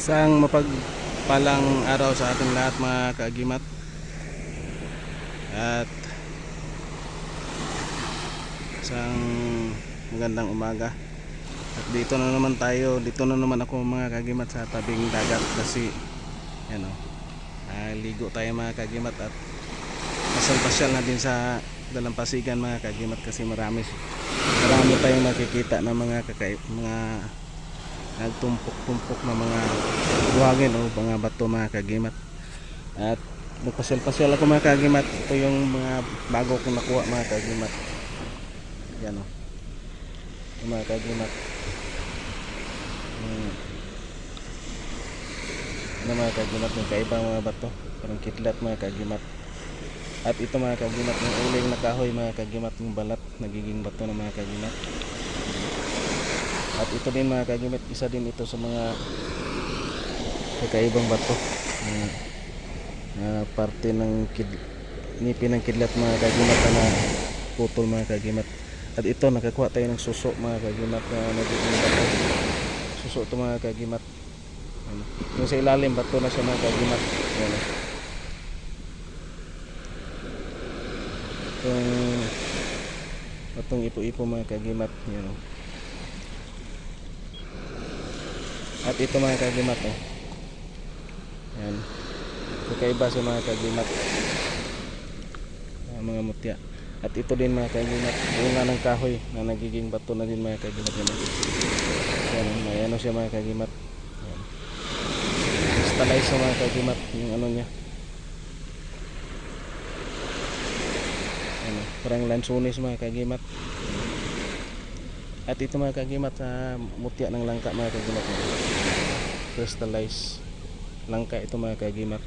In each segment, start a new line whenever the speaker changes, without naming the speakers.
Isang mapagpalang araw sa ating lahat mga kaagimat. At isang magandang umaga. At dito na naman tayo, dito na naman ako mga kagimat sa tabing dagat kasi yan o. ah, ligo tayo mga kagimat at pasyal-pasyal na din sa dalampasigan mga kagimat kasi marami marami tayong makikita na mga kakay mga nagtumpok-tumpok na mga buhangin o mga bato mga kagimat. At nagpasyal-pasyal ako mga kagimat. Ito yung mga bago kong nakuha mga kagimat. Yan o yung mga kagimat. Hmm. ano mga kagimat? Yung kaiba mga bato. Parang kitlat mga kagimat. At ito mga kagimat yung uling na kahoy mga kagimat. Yung balat nagiging bato ng mga kagimat at ito din mga kagimat isa din ito sa mga kakaibang bato na, na parte ng kid, ngipin ng kidlat mga kagimat na putol mga kagimat at ito nakakuha tayo ng suso mga kagimat na nagiging bato. Suso ito mga kagimat yung sa ilalim bato na siya mga kagimat Ayan. itong batong ipo-ipo mga kagimat yan o. at ito mga kagimat oh. yan kakaiba sa mga kagimat. Ah, mga mutya. At ito din mga kagimat bunga ng kahoy na nagiging bato na din mga kagimat yan, oh. yan may ano siya mga kagimat. Yan. crystallize sa mga kagimat yung ano niya. Ano, parang lansunis mga kagimat at ito mga kagimat sa mutya ng langka mga kagimat. Crystallize langka ito mga kagimat.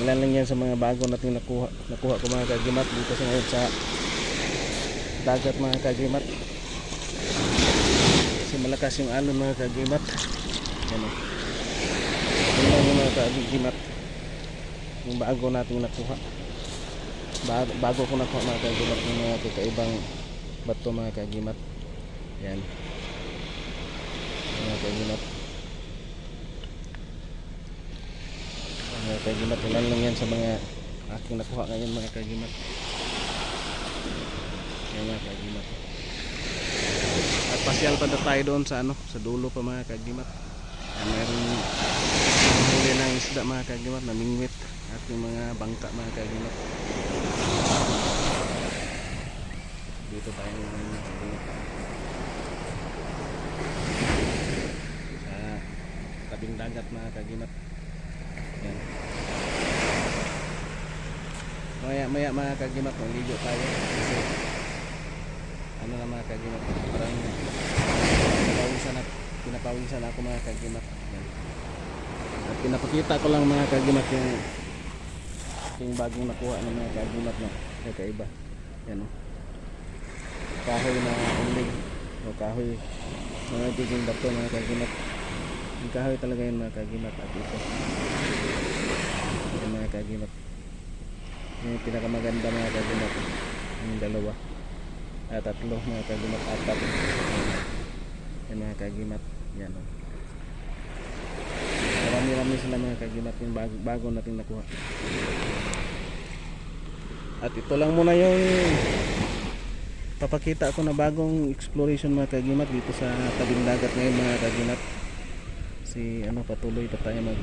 Ilan lang yan sa mga bago natin nakuha nakuha ko mga kagimat dito sa ngayon sa dagat mga kagimat. Kasi malakas yung alon mga kagimat. Yan o. Yun lang mga kagimat? Yung bago nating nakuha bago, ko nakuha mga kagimat yung mga kakaibang bato mga kagimat. Yan mga kagimat. Mga kagimat ilan lang yan sa mga aking nakuha ngayon mga kagimat. Yan mga kagimat. At pasyal pa na tayo doon sa ano sa dulo pa mga kagimat. Yan, meron huli ng isda mga kagimat namingwit at yung mga bangka mga kagimat dito tayo sa tabing dagat mga kagimat yan. Maya maya mga kagimat maligo tayo. Kasi ano na mga kagimat parang pinapawisan na pinapawisan ako mga kagimat yan. at pinapakita ko lang mga kagimat yung yung bagong nakuha ng mga kagimat na kakaiba yan o kahoy na ulig o kahoy. Mga diging bato mga kagimat. Yung kahoy talaga yun mga kagimat at ito. Yung mga kagimat. Yung pinakamaganda mga kagimat. Yung dalawa. At tatlo mga kagimat. Apat yung mga kagimat. Yan o. Marami-rami sila mga kagimat. Yung bago, bago natin nakuha. At ito lang muna yung papakita ako na bagong exploration mga kagimat dito sa tabing dagat ngayon mga kagimat si ano patuloy pa tayo mag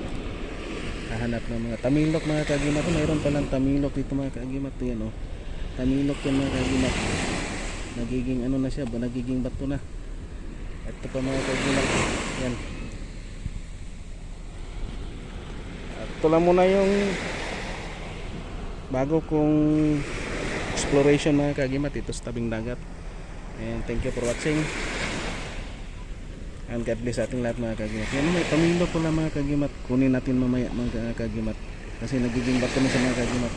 hahanap ng mga tamilok mga kagimat mayroon palang tamilok dito mga kagimat yan oh. Tamilok yan mga kagimat nagiging ano na siya nagiging bato na. Ito pa mga kagimat yan at ito lang muna yung bago kong exploration mga kagimat dito sa tabing dagat. And thank you for watching. And God bless ating lahat mga kagimat yan may pamilya pala mga kagimat kunin natin mamaya mga kagimat kasi nagiging bato na sa mga kagimat